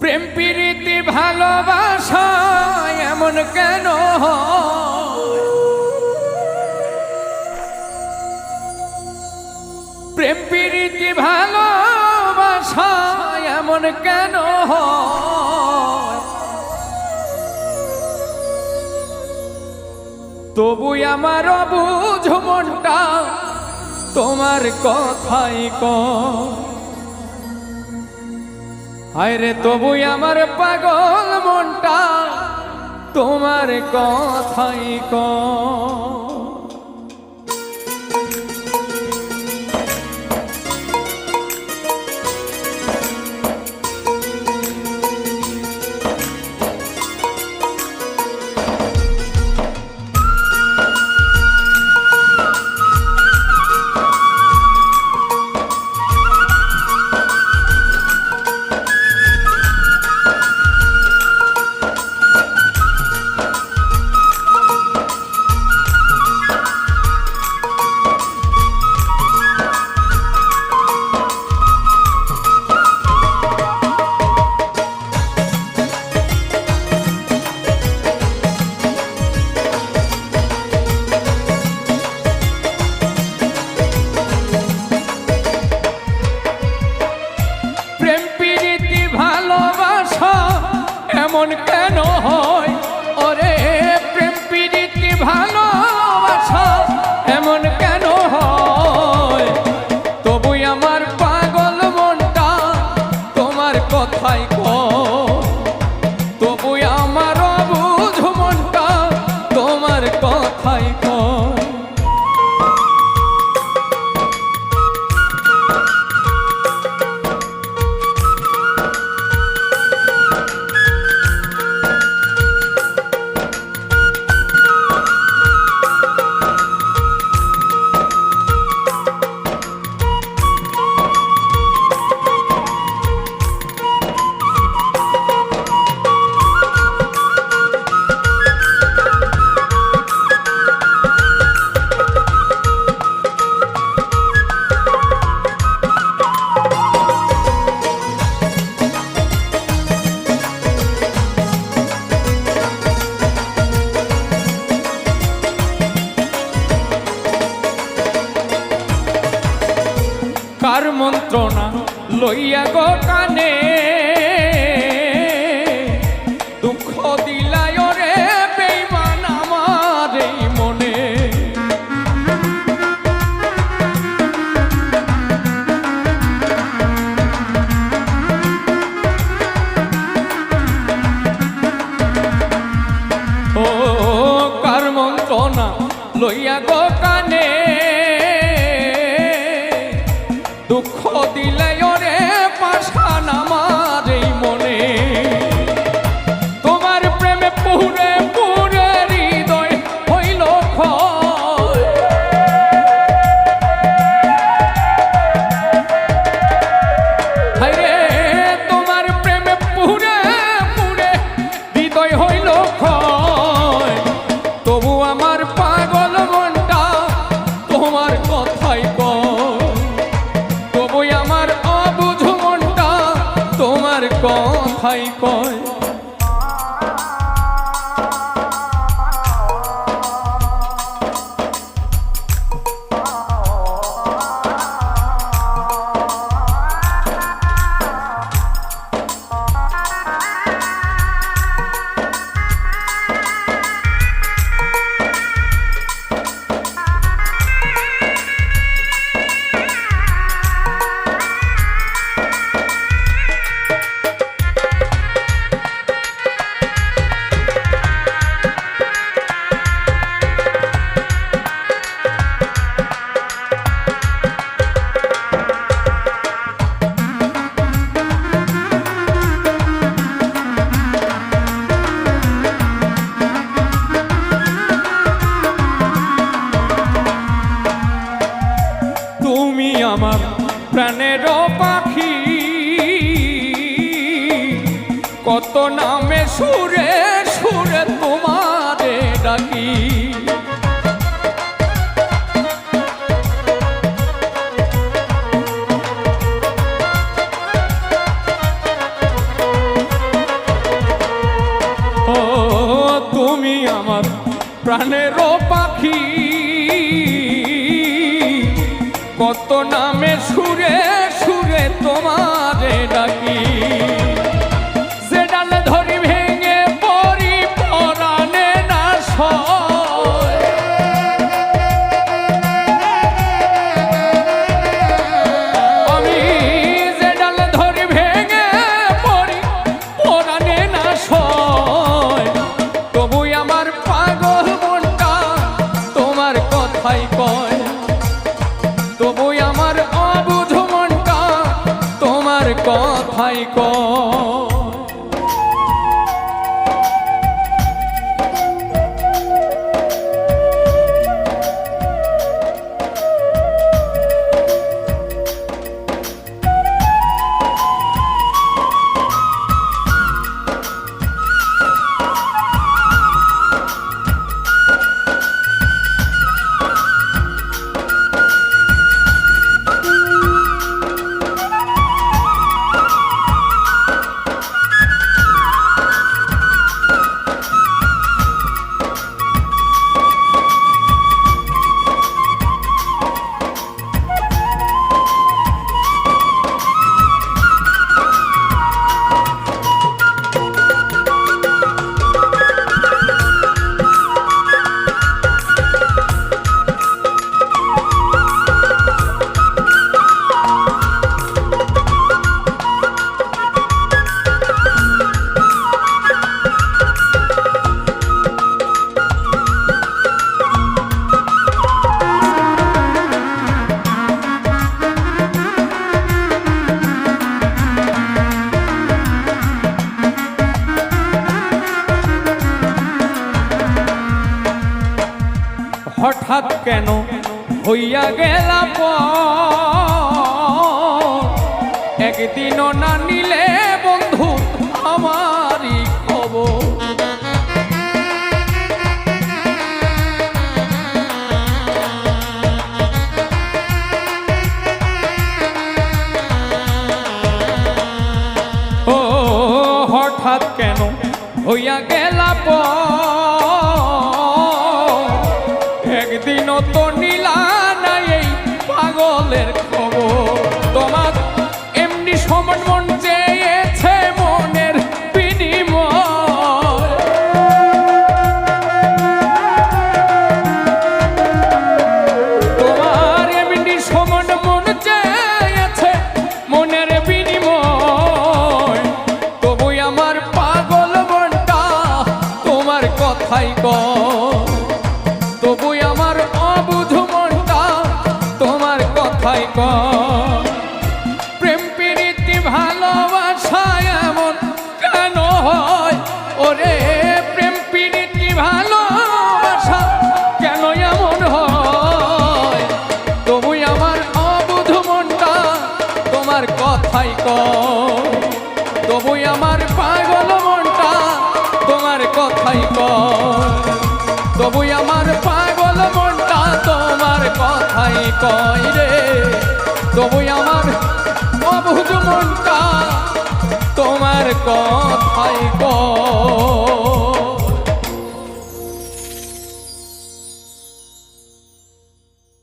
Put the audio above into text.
প্রেম প্রীতি, ভালোবাসা এমন কেন? প্রেম প্রীতি, ভালোবাসা এমন কেন? তবু আমার বুঝ মনটা তোমার কথাই কয় হায়রে তবু আমার পাগল মনটা তোমার কথাই ক কানে। দুঃখ দিলায় রে বেইমান আমার মনে। ও কার মন্ত্রণা লইয়া গো কথাই কয় প্রাণের পাখি। কত নামে সুরে সুরে তোমার ডাকি। প্রাণের হইয়া গেলা একদিনও না নিলে বন্ধু আমারই কব ও হঠাৎ কেন হইয়া গেলা পর? থাইক তবু কয় রে? তবু আমার অবুজ মনটা। তোমার কথাই কয়